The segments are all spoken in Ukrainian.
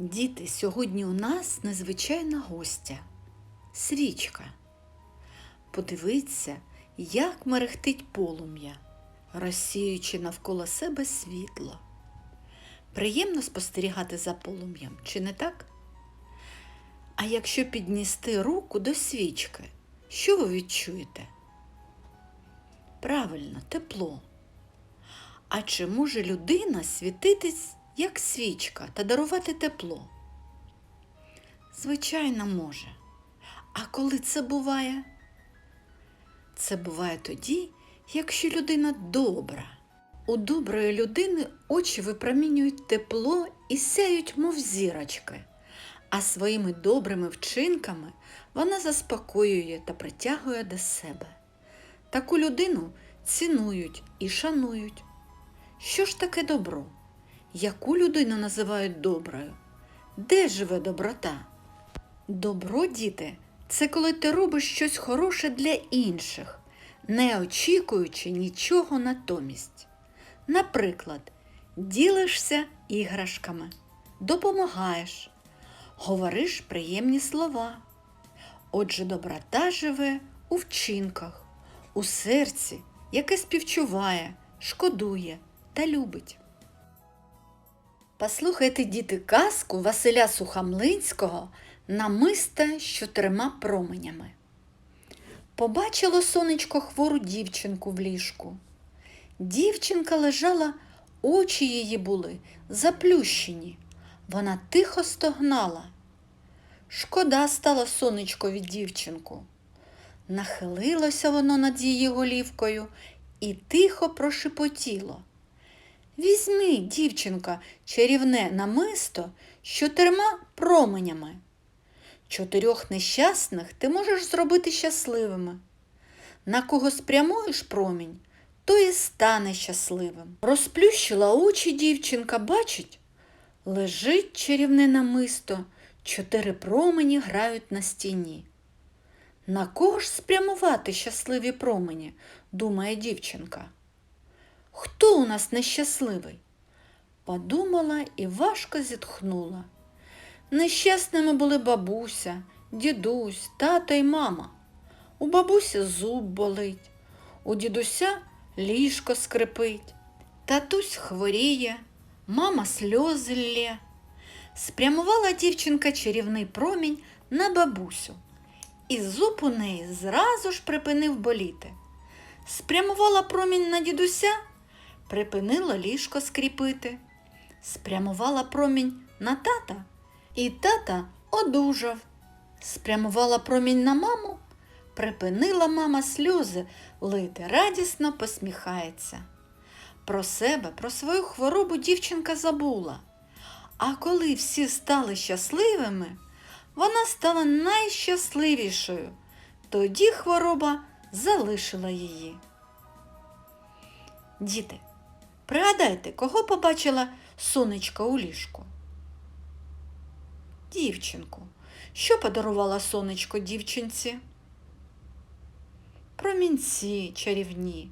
Діти, сьогодні у нас незвичайна гостя свічка. Подивіться, як мерехтить полум'я, розсіюючи навколо себе світло. Приємно спостерігати за полум'ям, чи не так? А якщо піднести руку до свічки, що ви відчуєте? Правильно, тепло. А чи може людина світитись, як свічка, та дарувати тепло? Звичайно, може. А коли це буває? Це буває тоді, якщо людина добра. У доброї людини очі випромінюють тепло і сяють, мов зірочки, а своїми добрими вчинками вона заспокоює та притягує до себе. Таку людину цінують і шанують. Що ж таке добро? Яку людину називають доброю? Де живе доброта? Добро, діти, це коли ти робиш щось хороше для інших, не очікуючи нічого натомість. Наприклад, ділишся іграшками, допомагаєш, говориш приємні слова. Отже, доброта живе у вчинках, у серці, яке співчуває, шкодує та любить. Послухайте, діти, казку Василя Сухамлинського намиста з чотирма променями. Побачило сонечко хвору дівчинку в ліжку. Дівчинка лежала, очі її були заплющені. Вона тихо стогнала. Шкода стала сонечкові дівчинку. Нахилилося воно над її голівкою і тихо прошепотіло. Візьми, дівчинка, чарівне намисто з чотирма променями. Чотирьох нещасних ти можеш зробити щасливими. На кого спрямуєш промінь, той і стане щасливим. Розплющила очі дівчинка, бачить, лежить чарівне намисто, чотири промені грають на стіні. На кого ж спрямувати щасливі промені, думає дівчинка. Хто у нас нещасливий? Подумала і важко зітхнула. Нещасними були бабуся, дідусь, тато й мама. У бабусі зуб болить, у дідуся ліжко скрипить, татусь хворіє, мама сльози лє. Спрямувала дівчинка чарівний промінь на бабусю, і зуб у неї зразу ж припинив боліти. Спрямувала промінь на дідуся, припинила ліжко скріпити. Спрямувала промінь на тата, і тата одужав. Спрямувала промінь на маму, припинила мама сльози лити, радісно посміхається. Про себе, про свою хворобу дівчинка забула. А коли всі стали щасливими, вона стала найщасливішою. Тоді хвороба залишила її. Діти, пригадайте, кого побачила сонечко у ліжку? Дівчинку. Що подарувала сонечко дівчинці? Промінці чарівні.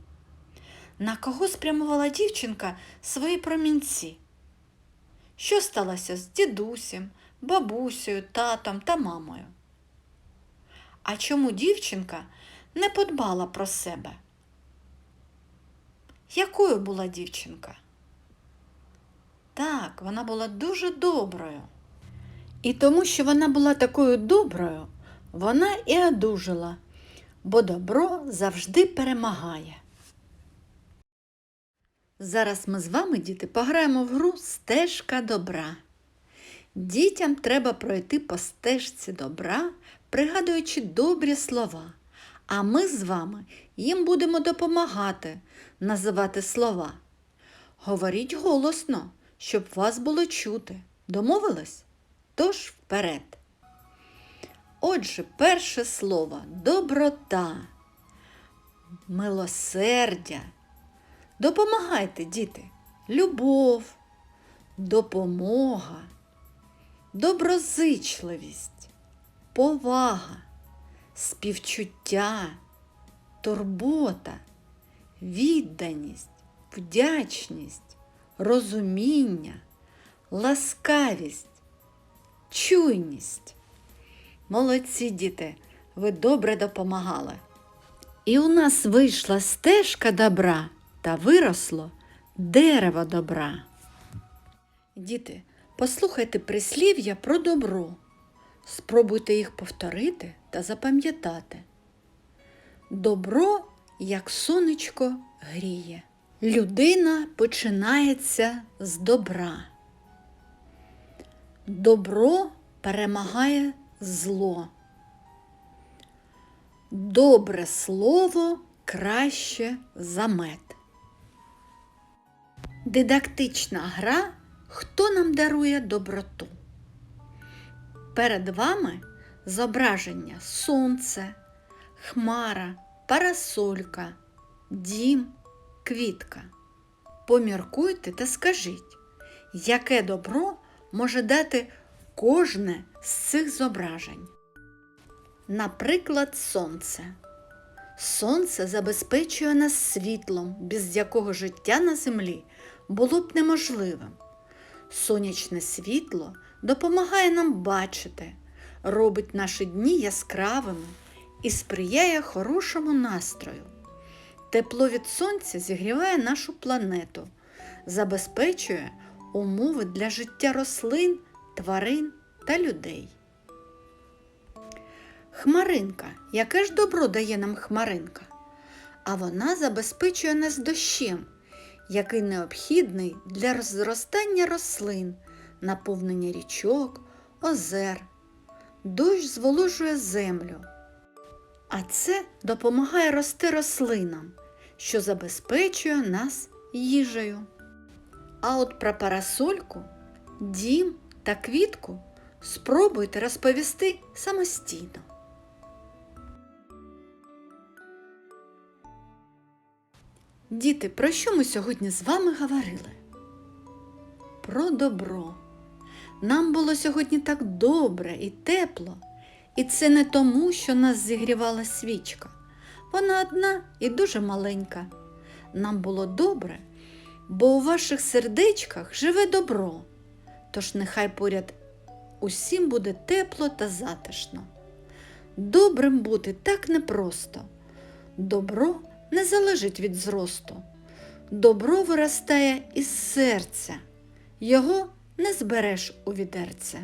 На кого спрямувала дівчинка свої промінці? Що сталося з дідусем, бабусею, татом та мамою? А чому дівчинка не подбала про себе? Якою була дівчинка? Так, вона була дуже доброю. І тому, що вона була такою доброю, вона і одужала, бо добро завжди перемагає. Зараз ми з вами, діти, пограємо в гру Стежка добра. Дітям треба пройти по стежці добра, пригадуючи добрі слова. А ми з вами їм будемо допомагати називати слова. Говоріть голосно, щоб вас було чути. Домовились? Тож вперед. Отже, перше слово доброта, милосердя. Допомагайте, діти, любов, допомога, доброзичливість, повага, співчуття, турбота, відданість, вдячність, розуміння, ласкавість, чуйність. Молодці діти, ви добре допомагали. І у нас вийшла стежка добра та виросло дерево добра. Діти, послухайте прислів'я про добро. Спробуйте їх повторити та запам'ятати. Добро, як сонечко, гріє. Людина починається з добра. Добро перемагає зло. Добре слово краще за мед. Дидактична гра Хто нам дарує доброту? Перед вами зображення сонце, хмара, парасолька, дім, квітка. Поміркуйте та скажіть, яке добро може дати кожне з цих зображень. Наприклад, сонце. Сонце забезпечує нас світлом, без якого життя на землі було б неможливим. Сонячне світло допомагає нам бачити, робить наші дні яскравими і сприяє хорошому настрою. Тепло від сонця зігріває нашу планету, забезпечує умови для життя рослин, тварин та людей. Хмаринка. Яке ж добро дає нам хмаринка? А вона забезпечує нас дощем, який необхідний для зростання рослин, наповнення річок, озер. Дощ зволожує землю. А це допомагає рости рослинам, що забезпечує нас їжею. А от про парасольку, дім та квітку спробуйте розповісти самостійно. Діти, про що ми сьогодні з вами говорили? Про добро. Нам було сьогодні так добре і тепло, і це не тому, що нас зігрівала свічка. Вона одна і дуже маленька. Нам було добре, бо у ваших сердечках живе добро. Тож нехай поряд усім буде тепло та затишно. Добрим бути так непросто. Добро не залежить від зросту. Добро виростає із серця, його не збереш у відерце.